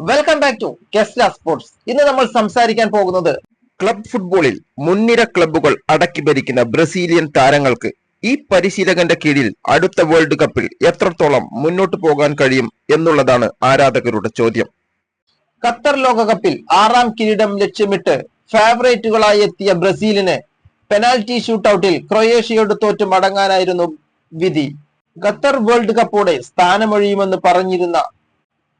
Welcome back to കെസ്ല sports ഇന്ന് നമ്മൾ സംസാരിക്കാൻ പോകുന്നത് ക്ലബ് ഫുട്ബോളിൽ മുൻനിര ക്ലബ്ബുകൾ അടക്കി ഭരിക്കുന്ന ബ്രസീലിയൻ താരങ്ങൾക്ക് ഈ പരിശീലകന്റെ കീഴിൽ അടുത്ത വേൾഡ് കപ്പിൽ എത്രത്തോളം മുന്നോട്ട് പോകാൻ കഴിയും എന്നുള്ളതാണ് ആരാധകരുടെ ചോദ്യം. ഖത്തർ ലോകകപ്പിൽ ആറാം കിരീടം ലക്ഷ്യമിട്ട് ഫേവറേറ്റുകളായി എത്തിയ ബ്രസീലിന് പെനാൽറ്റി ഷൂട്ടൌട്ടിൽ ക്രൊയേഷ്യയോട് തോറ്റ് മടങ്ങാനായിരുന്നു വിധി. ഖത്തർ വേൾഡ് കപ്പോടെ സ്ഥാനമൊഴിയുമെന്ന് പറഞ്ഞിരുന്ന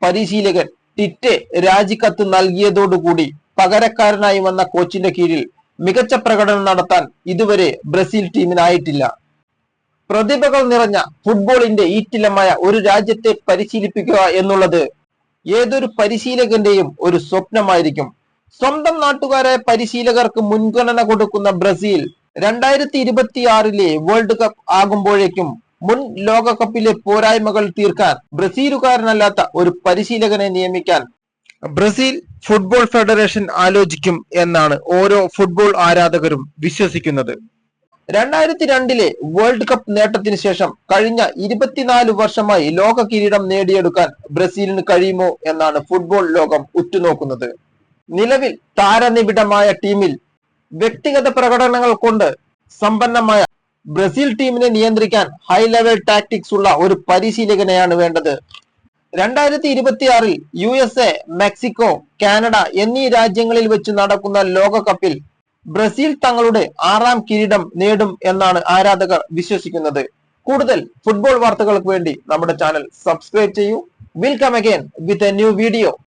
പരിശീലകൻ ടിറ്റ് രാജിക്കത്ത് നൽകിയതോടുകൂടി പകരക്കാരനായി വന്ന കോച്ചിന്റെ കീഴിൽ മികച്ച പ്രകടനം നടത്താൻ ഇതുവരെ ബ്രസീൽ ടീമിനായിട്ടില്ല. പ്രതിഭകൾ നിറഞ്ഞ ഫുട്ബോളിന്റെ ഈറ്റിലമായ ഒരു രാജ്യത്തെ പരിശീലിപ്പിക്കുക എന്നുള്ളത് ഏതൊരു പരിശീലകന്റെയും ഒരു സ്വപ്നമായിരിക്കും. സ്വന്തം നാട്ടുകാരായ പരിശീലകർക്ക് മുൻഗണന കൊടുക്കുന്ന ബ്രസീൽ രണ്ടായിരത്തി ഇരുപത്തിയാറിലെ വേൾഡ് കപ്പ് ആകുമ്പോഴേക്കും മുൻ ലോകകപ്പിലെ പോരായ്മകൾ തീർക്കാൻ ബ്രസീലുകാരനല്ലാത്ത ഒരു പരിശീലകനെ നിയമിക്കാൻ ബ്രസീൽ ഫുട്ബോൾ ഫെഡറേഷൻ ആലോചിക്കും എന്നാണ് ഓരോ ഫുട്ബോൾ ആരാധകരും വിശ്വസിക്കുന്നത്. രണ്ടായിരത്തി രണ്ടിലെ വേൾഡ് കപ്പ് നേട്ടത്തിന് ശേഷം കഴിഞ്ഞ ഇരുപത്തിനാല് വർഷമായി ലോക കിരീടം നേടിയെടുക്കാൻ ബ്രസീലിന് കഴിയുമോ എന്നാണ് ഫുട്ബോൾ ലോകം ഉറ്റുനോക്കുന്നത്. നിലവിൽ താരനിബിഡമായ ടീമിൽ വ്യക്തിഗത പ്രകടനങ്ങൾ കൊണ്ട് സമ്പന്നമായ ബ്രസീൽ ടീമിനെ നിയന്ത്രിക്കാൻ ഹൈ ലെവൽ ടാക്ടിക്സ് ഉള്ള ഒരു പരിശീലകനെയാണ് വേണ്ടത്. രണ്ടായിരത്തി ഇരുപത്തിയാറിൽ U S A Mexico Canada എന്നീ രാജ്യങ്ങളിൽ വെച്ച് നടക്കുന്ന ലോകകപ്പിൽ ബ്രസീൽ തങ്ങളുടെ ആറാം കിരീടം നേടും എന്നാണ് ആരാധകർ വിശ്വസിക്കുന്നത്. കൂടുതൽ ഫുട്ബോൾ വാർത്തകൾക്ക് വേണ്ടി നമ്മുടെ ചാനൽ സബ്സ്ക്രൈബ് ചെയ്യൂ. Will come again with a new video